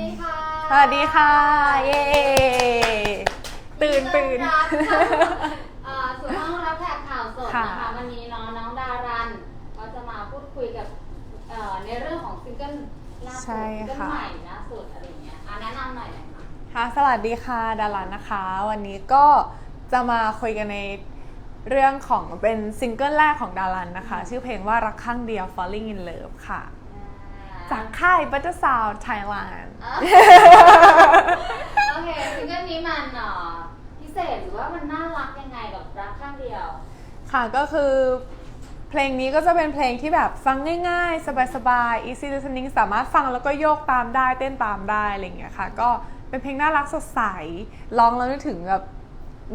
ดีค่ะสวัสดีค่ะ เย้ตื่นตื่นต้อรับเอ่อสู่ห้องรับแขกข่าวสดค่ะ นะคะวันนี้เน้องน้องดารันก็จะมาพูดคุยกับเอ่อในเรื่องของซิงเกิลล่าสุดใช่ซิงเกิลค่ะ ใหม่ล่าสุดอะไรอย่างเงี้ยอะแนะนำหน่อยเลยค่ะค่ะ สวัสดีค่ะ ดารันนะคะ วันนี้ก็จะมาคุยกันในเรื่องของเป็นซิงเกิลแรกของดารันนะคะ ชื่อเพลงว่ารักข้างเดียว Falling in Love ค่ะ จากค่าย Butter Sound Thailand อะโอเคซิงเกิลนี้มันเอ่อพิเศษหรือว่ามันน่ารักยังไงกับรักข้างเดียว ค่ะก็คือเพลงนี้ก็จะเป็นเพลงที่แบบฟังง่ายๆ สบายๆ easy listening สามารถฟังแล้วก็โยกตามได้เต้นตามได้อะไรอย่างเงี้ยค่ะ ก็เป็นเพลงน่ารักสดใสร้องแล้วนึกถึงแบบ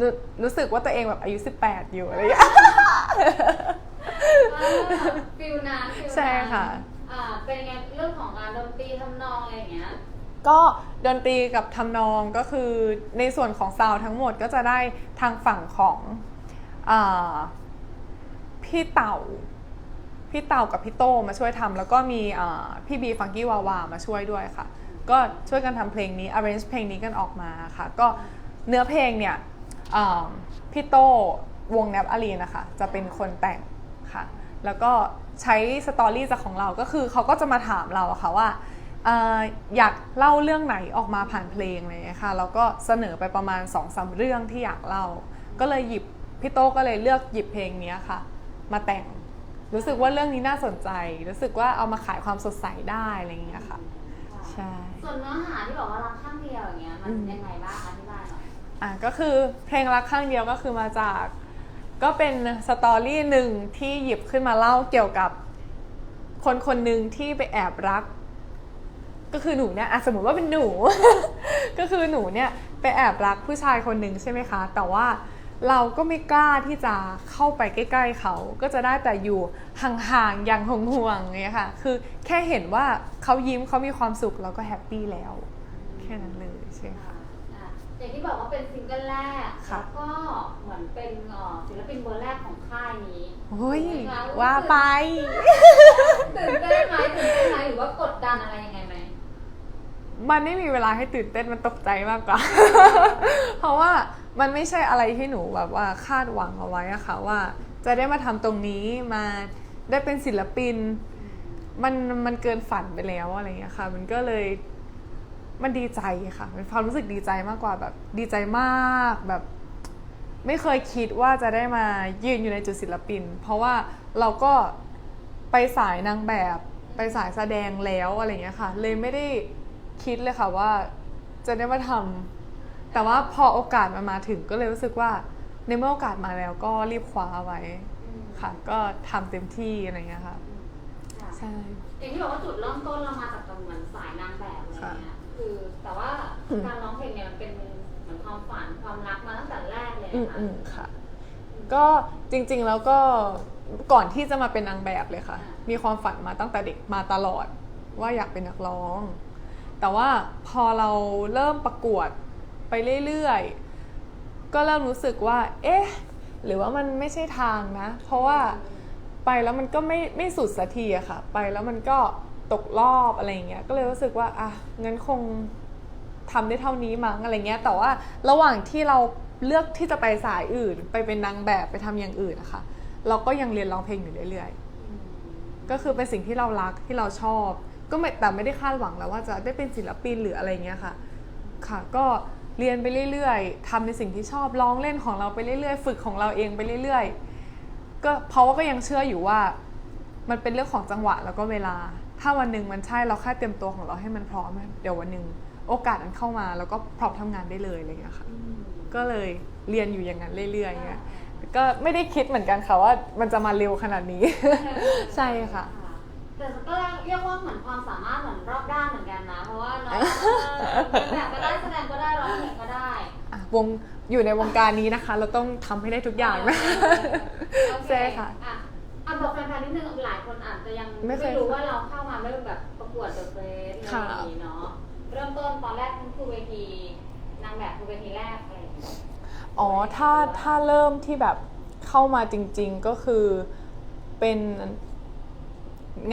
รู้รู้สึกว่าตัวเองแบบอายุ 18 อยู่อะไรอย่างเงี้ย ฟิลนั้นฟิลนั้น ใช่ค่ะอ่า เป็นไงเรื่องของการดนตรีทำนองอะไรอย่างเงี้ย ก็ดนตรีกับทำนองก็คือในส่วนของซาวทั้งหมดก็จะได้ทางฝั่งของอาพี่เต่า พี่เต่ากับพี่โตมาช่วยทำแล้วก็มีอ่าพี่บีฟังกี้วาวามาช่วยด้วยค่ะ ก็ช่วยกันทำเพลงนี้ arrange เพลงนี้กันออกมาค่ะ ก็เนื้อเพลงเนี่ยอ่าพี่โตวงแนบอารีนะคะ จะเป็นคนแต่งค่ะ แล้วก็ใช้สตอรี่จากของเราก็คือเขาก็จะมาถามเราอะค่ะว่าเอ่ออยากเล่าเรื่องไหนออกมาผ่านเพลงอะไรอย่างเงี้ยค่ะแล้วก็เสนอไปประมาณ2อสาเรื่องที่อยากเล่า ก็เลยหยิบพี่โต้ก็เลยเลือกหยิบเพลงเนี้ยค่ะ มาแต่งรู้สึกว่าเรื่องนี้น่าสนใจ รู้สึกว่าเอามาขายความสดใสได้อะไรอย่างเงี้ยค่ะใช่ส่วนเนื้อหาที่บอกว่ารักข้างเดียวอย่างเงี้ยมันอืมยังไงบ้างอธิบายหน่อยอะก็คือเพลงรักข้างเดียวก็คือมาจาก ก็เป็นสตอรี่หนึ่งที่หยิบขึ้นมาเล่าเกี่ยวกับคนคนหนึ่งที่ไปแอบรัก ก็คือหนูเนี่ยสมมติว่าเป็นหนู ก็คือหนูเนี่ยไปแอบรักผู้ชายคนหนึ่งใช่ไหมคะ แต่ว่าเราก็ไม่กล้าที่จะเข้าไปใกล้ๆเขา ก็จะได้แต่อยู่ห่างๆ อย่างห่วงๆอย่างเงี้ยค่ะ คือแค่เห็นว่าเขายิ้มเขามีความสุขเราก็แฮปปี้แล้ว แค่นั้นเลยใช่ไหมคะ อะอย่างที่บอกว่าเป็นซิงเกิลแรกค่ะ แล้วก็เหมือนเป็นเอ่อศิลปินเบอร์แรกของค่ายนี้โอ้ยถูกไหมคะว่าไป ตื่นเต้นไหมตื่นเต้นไหมหรือว่ากดดันอะไรยังไงไหมมันไม่มีเวลาให้ตื่นเต้นมันตกใจมากกว่า เพราะว่ามันไม่ใช่อะไรที่หนูแบบว่าคาดหวังเอาไว้อะค่ะว่า จะได้มาทำตรงนี้มาได้เป็นศิลปิน มันมันเกินฝันไปแล้วอะไรอย่างเงี้ยค่ะ มันก็เลย มันดีใจค่ะเป็นความรู้สึกดีใจมากกว่าแบบดีใจมากแบบ ไม่เคยคิดว่าจะได้มายืนอยู่ในจุดศิลปิน เพราะว่าเราก็ไปสายนางแบบไปสายแสดงแล้วอะไรอย่างเงี้ยค่ะ เลยไม่ได้คิดเลยค่ะว่าจะได้มาทำแต่ว่าพอโอกาสมันมาถึงก็เลยรู้สึกว่า ในเมื่อโอกาสมาแล้วก็รีบคว้าไว้ค่ะ ก็ทำเต็มที่อะไรอย่างเงี้ยค่ะค่ะ ใช่อย่างที่บอกว่าจุดเริ่มต้นเรามาจากตรงเหมือนสายนางแบบอะไรเงี้ย คือ แต่ว่าอืมการร้องเพลงเนี่ยมันเป็นเหมือนความฝันความรักมาตั้งแต่แรกเลยอืมนะคะอืมค่ะ ก็จริงๆแล้วก็ก่อนที่จะมาเป็นนางแบบเลยค่ะ มีความฝันมาตั้งแต่เด็กมาตลอด ว่าอยากเป็นนักร้อง แต่ว่าพอเราเริ่มประกวดไปเรื่อยๆ ก็เริ่มรู้สึกว่า เอ๊ะ หรือว่ามันไม่ใช่ทางนะ เพราะว่าไปแล้วมันก็ไม่ไม่สุดสักทีอะค่ะ ไปแล้วมันก็ ตกรอบอะไรเงี้ยก็เลยรู้สึกว่าอะงั้นคงทำได้เท่านี้มั้งอะไรเงี้ย แต่ว่าระหว่างที่เราเลือกที่จะไปสายอื่น ไปเป็นนางแบบไปทำอย่างอื่นนะคะเราก็ยังเรียนร้องเพลงอยู่เรื่อยๆ ก็คือเป็นสิ่งที่เรารักที่เราชอบ ก็ไม่แต่ไม่ได้คาดหวังแล้วว่าจะได้เป็นศิลปินหรืออะไรเงี้ยค่ะ ค่ะ ก็เรียนไปเรื่อยๆทำในสิ่งที่ชอบร้องเล่นของเราไปเรื่อยๆ ฝึกของเราเองไปเรื่อยๆ ก็เพราะว่าก็ยังเชื่ออยู่ว่า มันเป็นเรื่องของจังหวะแล้วก็เวลา ถ้าวันหนึ่งมันใช่เราแค่เตรียมตัวของเราให้มันพร้อม เดี๋ยววันหนึ่งโอกาสมันเข้ามา แล้วก็พร้อมทำงานได้เลยอะไรเงี้ยค่ะก็เลยเรียนอยู่อย่างนั้นเรื่อยๆเงี้ยก็ไม่ได้คิดเหมือนกันค่ะว่ามันจะมาเร็วขนาดนี้ ใช่ค่ะ แต่ก็เรียกว่าเหมือนความสามารถเหมือนรอบด้านเหมือนกันนะ เพราะว่าน้องแบบก็ได้แสดงก็ได้ร้องเพลงก็ได้อะวงอยู่ในวงการนี้นะคะ เราต้องทำให้ได้ทุกอย่างนะโอเใช่ค่ะ อะอะบอกแฟนๆนิดนึงหลายคนอาจจะยังไม่ไม่เคยรู้ว่าเราเข้ามาไม่แบบประกวดเดอะเฟสอะไรค่ะอย่างนี้เนาะเริ่มต้นตอนแรกคือเวทีนางแบบคือเวทีแรกอะไรอย่างเงี้ยอ๋อ ถ้าถ้าเริ่มที่แบบเข้ามาจริงๆก็คือเป็น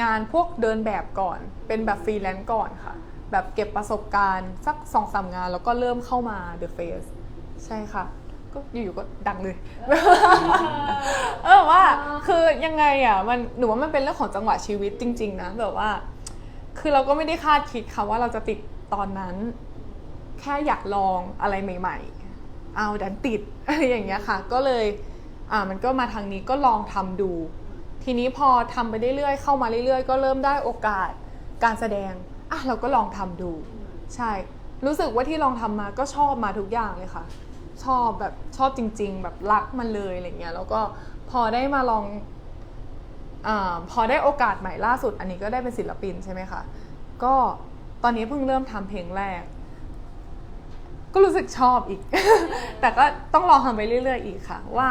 งานพวกเดินแบบก่อน เป็นแบบฟรีแลนซ์ก่อนค่ะ แบบเก็บประสบการณ์สักสองสามงานแล้วก็เริ่มเข้ามา The Face ใช่ค่ะ ก็อยู่ๆก็ดังเลย เออว่าคือยังไงอะมันหนูว่ามันเป็นเรื่องของจังหวะชีวิตจริง ๆ นะแบบว่า คือเราก็ไม่ได้คาดคิดค่ะว่าเราจะติดตอนนั้น แค่อยากลองอะไรใหม่ ๆ เอาดันติดอะไรอย่างเงี้ยค่ะ ก็เลยอ่ามันก็มาทางนี้ก็ลองทำดู ทีนี้พอทำไปเรื่อยๆเข้ามาเรื่อยๆ ก็เริ่มได้โอกาสการแสดงอะเราก็ลองทำดู ใช่ รู้สึกว่าที่ลองทำมาก็ชอบมาทุกอย่างเลยค่ะ ชอบแบบ ชอบจริง ๆ แบบรักมันเลยอะไรเงี้ยแล้วก็พอได้มาลองอาพอได้โอกาสใหม่ล่าสุด อันนี้ก็ได้เป็นศิลปินใช่ไหมคะก็ตอนนี้เพิ่งเริ่มทำเพลงแรก ก็รู้สึกชอบอีก แต่ก็ต้องลองทำไปเรื่อย ๆ อีกค่ะ ว่า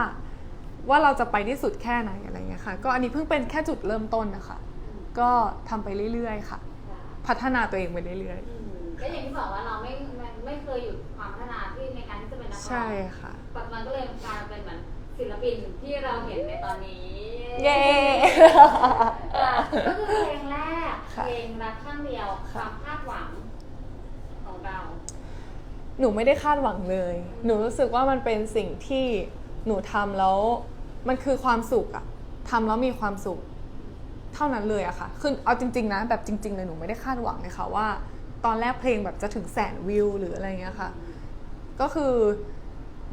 ว่าเราจะไปที่สุดแค่ไหนอะไรเงี้ยค่ะ ก็อันนี้เพิ่งเป็นแค่จุดเริ่มต้นนะคะ ก็ทำไปเรื่อย ๆ ค่ะ พัฒนาตัวเองไปเรื่อยอืมก็อย่างที่บอกว่าเราไม่ ไม่ไม่เคยหยุดความพัฒนาที่ในการที่จะเป็นนักร้องๆใช่ค่ะ ปัจจุบันก็เลยกลายเป็นเหมือนศิลปินที่เราเห็นในตอนนี้เย้ค่ะก็คือเพลงแรกค่ะ เพลงรักข้างเดียวคค่ะวามคาดหวังของเรา หนูไม่ได้คาดหวังเลย หนูรู้สึกว่ามันเป็นสิ่งที่หนูทำแล้วมันคือความสุขอะทำแล้วมีความสุข เท่านั้นเลยอะค่ะ คือเอาจริง ๆนะแบบจริง ๆ เลยหนูไม่ได้คาดหวังเลยค่ะว่า ตอนแรกเพลงแบบจะถึงแสนวิวหรืออะไรเงี้ยค่ะ ก็คือ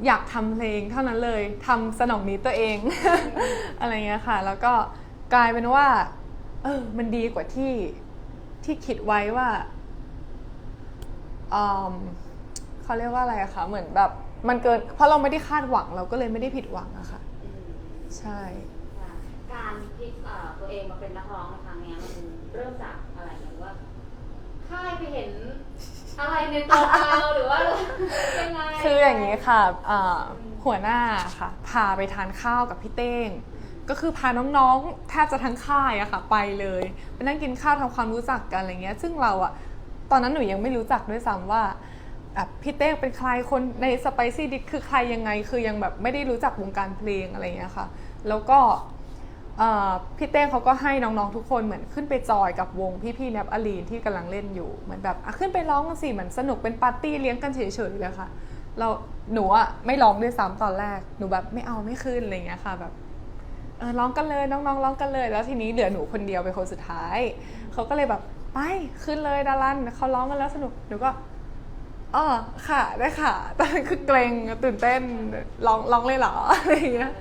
อยากทำเพลงเท่านั้นเลยทำสนองนี้ตัวเอง อะไรเงี้ยค่ะ แล้วก็กลายเป็นว่า เออ มันดีกว่าที่ที่คิดไว้ว่าอืมเขาเรียกว่าอะไรอะคะเหมือนแบบ มันเกินเพราะเราไม่ได้คาดหวังเราก็เลยไม่ได้ผิดหวังอะค่ะ ใช่ การพลิกตัวเองมาเป็นนักร้องในครั้งเนี้ยมันเริ่มจากอะไรหรือว่า ค่ายไปเห็นอะไรในตัวเราหรือว่ายังไงคืออย่างนี้ค่ะอ่าหัวหน้าค่ะ พาไปทานข้าวกับพี่เต้ง ก็คือพาน้องๆ แทบจะทั้งค่ายอะค่ะ ไปเลยไปนั่งกินข้าวทำความรู้จักกันอะไรเงี้ย ซึ่งเราอะตอนนั้นหนูยังไม่รู้จักด้วยซ้ำว่าอะพี่เต้งเป็นใครคนในสไปซี่ดิคือใครยังไงคือยังแบบไม่ได้รู้จักวงการเพลงอะไรเงี้ยค่ะ แล้วก็เอ่อ พี่เต้เขาก็ให้น้องๆทุกคนเหมือนขึ้นไปจอยกับวงพี่ๆแนบอลีนที่กำลังเล่นอยู่เหมือนแบบขึ้นไปร้องกันสิเหมือนสนุกเป็นปาร์ตี้เลี้ยงกันเฉยๆเลยค่ะ เราหนูอะไม่ร้องด้วยซ้ำตอนแรกหนูแบบไม่เอาไม่ขึ้นอะไรเงี้ยค่ะแบบเออร้องกันเลยน้องๆร้องกันเลย แล้วทีนี้เหลือหนูคนเดียวเป็นคนสุดท้ายเขาก็เลยแบบไปขึ้นเลยดารันเขาร้องกันแล้วสนุกหนูก็ อ๋อค่ะได้ค่ะตอนนั้นคือเกรงตื่นเต้นร้องร้องเลยเหรออะไรเงี้ย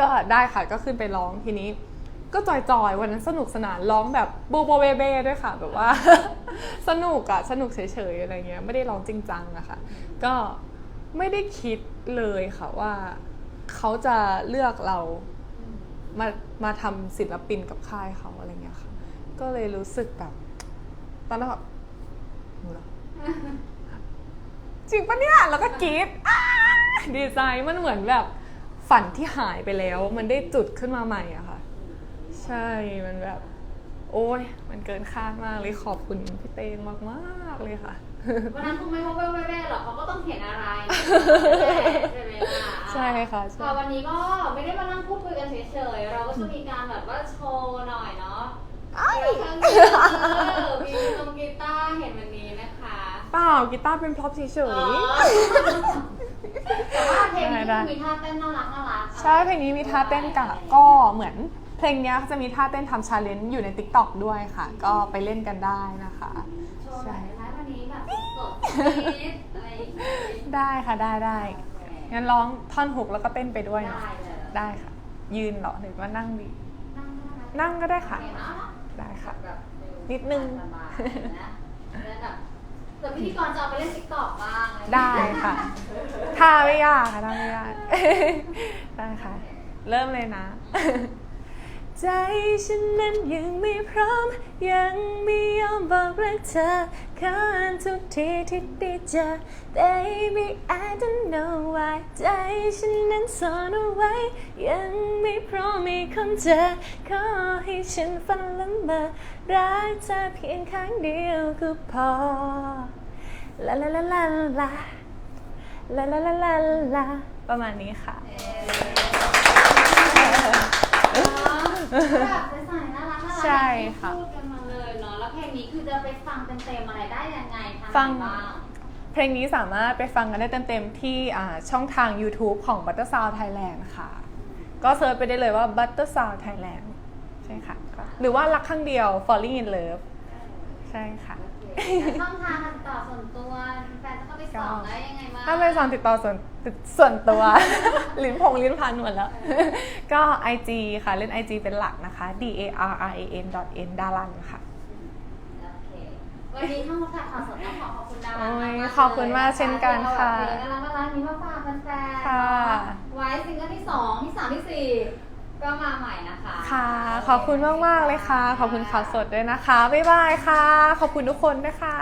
ก็ได้ค่ะก็ขึ้นไปร้องทีนี้ ก็จอยๆวันนั้นสนุกสนานร้องแบบโบโบเบเบ้ด้วยค่ะ แบบว่า สนุกอะสนุกเฉยๆอะไรเงี้ยไม่ได้ร้องจริงจังอะค่ะ ก็ไม่ได้คิดเลยค่ะว่าเขาจะเลือกเรามามาทำศิลปินกับค่ายเขาอะไรเงี้ยค่ะ ก็เลยรู้สึกแบบตอนนั้นแบบ จริงปะเนี่ยแล้วก็กรี๊ดอ้าดีใจมันเหมือนแบบฝันที่หายไปแล้ว มันได้จุดขึ้นมาใหม่อะค่ะ ใช่มันแบบ โอ้ยมันเกินคาดมากเลยขอบคุณพี่เตงมากๆเลยค่ะ วันนั้นคงไม่ว่าแว่ๆหรอกเขาก็ต้องเห็นอะไรใช่ไหมล่ะใช่ค่ะใช่ค่ะวันนี้ก็ไม่ได้มานั่งพูดคุยกันเฉยๆ เราก็จะมีการแบบว่าโชว์หน่อยเนาะแล้วทั้งนี้เออมีตรงกีตาร์เห็นวันนี้นะคะ เปล่ากีตาร์เป็นพร็อพเฉอ๋อยแต่ว่าเพลงนี้ได้มีท่าเต้นน่ารักน่ารักๆใช่เพลงนี้มีท่าเต้นกะก็เหมือน เพลงเนี้ยจะมีท่าเต้นทำชาเลนจ์อยู่ใน t ิ k t o k ด้วยค่ะ ก็ไปเล่นกันได้นะคะ โชว์หน่อยได้ไหมวันนี้แบบสดๆนิดอะไรอย่างงี้ได้ค่ะได้ได้งั้นร้องท่อนฮุกแล้วก็เต้นไปด้วยเนาะได้เลยได้ค่ะ ยืนเหรอหรือว่านั่งดี นั่งได้ไหมนั่งก็ได้ค่ะโอเเนาะได้ค่ะแบบนิดนึง สบายๆนะแล้วแบบ แต่พิธีกรจะเอาไปเล่นติ๊กต็อกบ้างอะไรอย่างเงี้ยได้ค่ะท่าไม่ยากค่ะท่าไม่ยาก ได้ค่ะ เริ่มเลยนะ ใจฉันนั้นยังไม่พร้อม ยังไม่ยอมบอกรักเธอเขินทุกทีที่ได้เจอ Baby I don't know why ใจฉันนั้นซ่อนเอาไว้ ยังไม่พร้อมมีคนเจอขอให้ฉันฝันละเมอรักเธอเพียงครั้งเดียวก็พอลาลาลาลาลาลาลาลาลาลาประมาณนี้ค่ะ แบบใสๆน่ารักน่ารักใช่ค่ะ พูดกันมาเลยเนาะแล้วเพลงงนี้คือจะไปฟังเต็มๆอะไรได้ยังไงทางฟังไหนบ้างเพลงนี้สามารถไปฟังกันได้เต็มๆ ที่อ่าช่องทาง YouTube ของ Butter Sound Thailand ค่ะ ก็เซิร์ชไปได้เลยว่า Butter Sound Thailand ใช่ค่ะก็หรือว่ารักข้างเดียว Falling in Love ใช่ค่ะโอเคแล้ว ช่องทางการติดต่อส่วนตัวแฟนจะเข้าไปส่องได้ยังไงบ้างถ้าเป็นสอนติดต่อส่วนส่วนตัว ลิ้นพงลิ้นพันหมดแล้ว ก็ IG ค่ะ เล่น IG เป็นหลักนะคะ d a r r a n n ดารันค่ะ โอเค วันนี้ทั้งหมดค่ะข่าวสดต้องขอขอบคุณดาราโอ้ยมากๆขอบคุณมากเช่นกันค่ะที่เอาแบบเพลงน่ารักๆนี้มาฝากแฟนๆค่ะ ไว้ซิงเกิลที่สองที่สามที่สี่ ก็มาใหม่นะคะ ค่ะ ขอบคุณมากมากเลยค่ะ ขอบคุณข่าวสดด้วยนะคะ บ๊ายบายค่ะ ขอบคุณทุกคนด้วยค่ะ